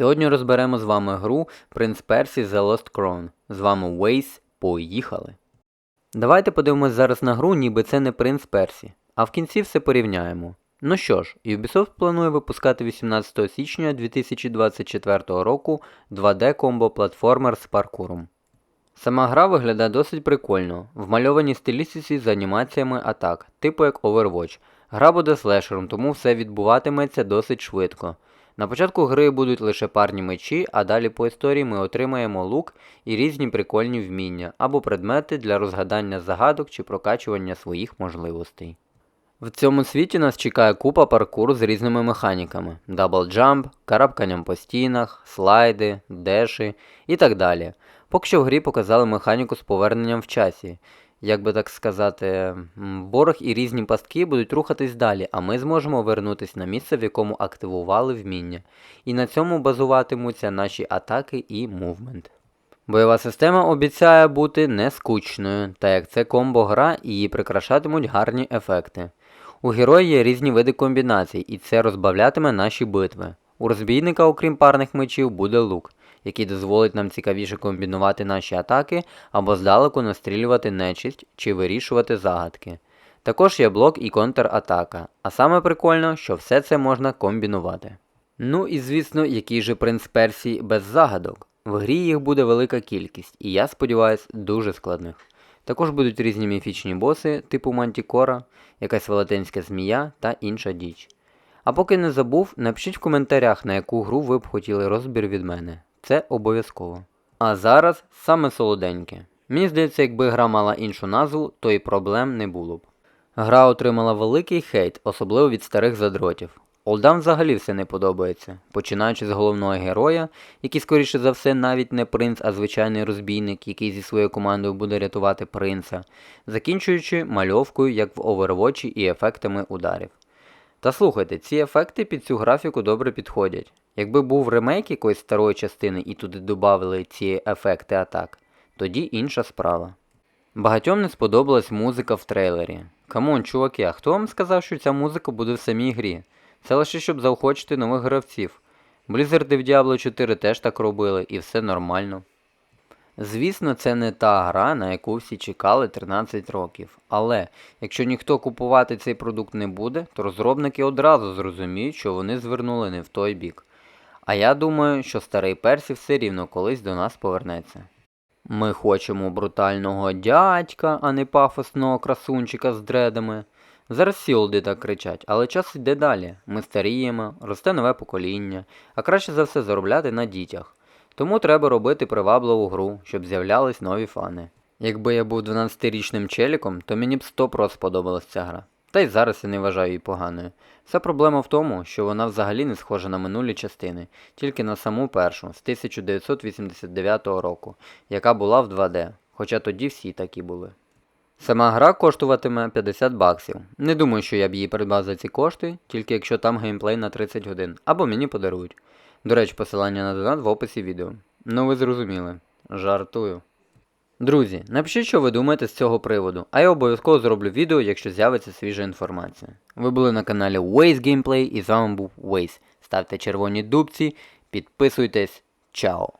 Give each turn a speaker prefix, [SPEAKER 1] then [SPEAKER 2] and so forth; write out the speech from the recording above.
[SPEAKER 1] Сьогодні розберемо з вами гру Prince Percy The Lost Crown. З вами Waze. Поїхали. Давайте подивимось зараз на гру, ніби це не Принц Персі, а в кінці все порівняємо. Ну що ж, Ubisoft планує випускати 18 січня 2024 року 2D комбо платформер з паркуром. Сама гра виглядає досить прикольно, вмальовані стилістиці з анімаціями атак, типу як Overwatch. Гра буде слешером, тому все відбуватиметься досить швидко. На початку гри будуть лише парні мечі, а далі по історії ми отримаємо лук і різні прикольні вміння або предмети для розгадання загадок чи прокачування своїх можливостей. В цьому світі нас чекає купа паркуру з різними механіками: даблджамп, карабканням по стінах, слайди, деші і так далі. Поки що в грі показали механіку з поверненням в часі. Як би так сказати, ворог і різні пастки будуть рухатись далі, а ми зможемо вернутись на місце, в якому активували вміння. І на цьому базуватимуться наші атаки і мувмент. Бойова система обіцяє бути не скучною, та як це комбо гра, її прикрашатимуть гарні ефекти. У герої є різні види комбінацій, і це розбавлятиме наші битви. У розбійника, окрім парних мечів, буде лук, який дозволить нам цікавіше комбінувати наші атаки або здалеку настрілювати нечисть чи вирішувати загадки. Також є блок і контратака, а саме прикольно, що все це можна комбінувати. Ну і звісно, який же принц Персії без загадок. В грі їх буде велика кількість, і я сподіваюся, дуже складних. Також будуть різні міфічні боси, типу Мантікора, якась велетенська змія та інша діч. А поки не забув, напишіть в коментарях, на яку гру ви б хотіли розбір від мене. Це обов'язково. А зараз саме солоденьке. Мені здається, якби гра мала іншу назву, то і проблем не було б. Гра отримала великий хейт, особливо від старих задротів. Олдам взагалі все не подобається, починаючи з головного героя, який, скоріше за все, навіть не принц, а звичайний розбійник, який зі своєю командою буде рятувати принца, закінчуючи мальовкою, як в Overwatch і ефектами ударів. Та слухайте, ці ефекти під цю графіку добре підходять. Якби був ремейк якоїсь старої частини і туди додавали ці ефекти атак, тоді інша справа. Багатьом не сподобалась музика в трейлері. Камон, чуваки, а хто вам сказав, що ця музика буде в самій грі? Це лише щоб заохочити нових гравців. Blizzard в Diablo 4 теж так робили, і все нормально. Звісно, це не та гра, на яку всі чекали 13 років. Але якщо ніхто купувати цей продукт не буде, то розробники одразу зрозуміють, що вони звернули не в той бік. А я думаю, що старий Персі все рівно колись до нас повернеться. Ми хочемо брутального дядька, а не пафосного красунчика з дредами. Зараз всі так кричать, але час йде далі. Ми старіємо, росте нове покоління, а краще за все заробляти на дітях. Тому треба робити привабливу гру, щоб з'являлись нові фани. Якби я був 12-річним челіком, то мені б 100% сподобалась ця гра. Та й зараз я не вважаю її поганою. Вся проблема в тому, що вона взагалі не схожа на минулі частини, тільки на саму першу, з 1989 року, яка була в 2D, хоча тоді всі такі були. Сама гра коштуватиме 50 баксів. Не думаю, що я б її придбав за ці кошти, тільки якщо там геймплей на 30 годин, або мені подарують. До речі, посилання на донат в описі відео. Ну ви зрозуміли. Жартую. Друзі, напишіть, що ви думаєте з цього приводу, а я обов'язково зроблю відео, якщо з'явиться свіжа інформація. Ви були на каналі Waze Gameplay і з вами був Waze. Ставте червоні дубці, підписуйтесь. Чао!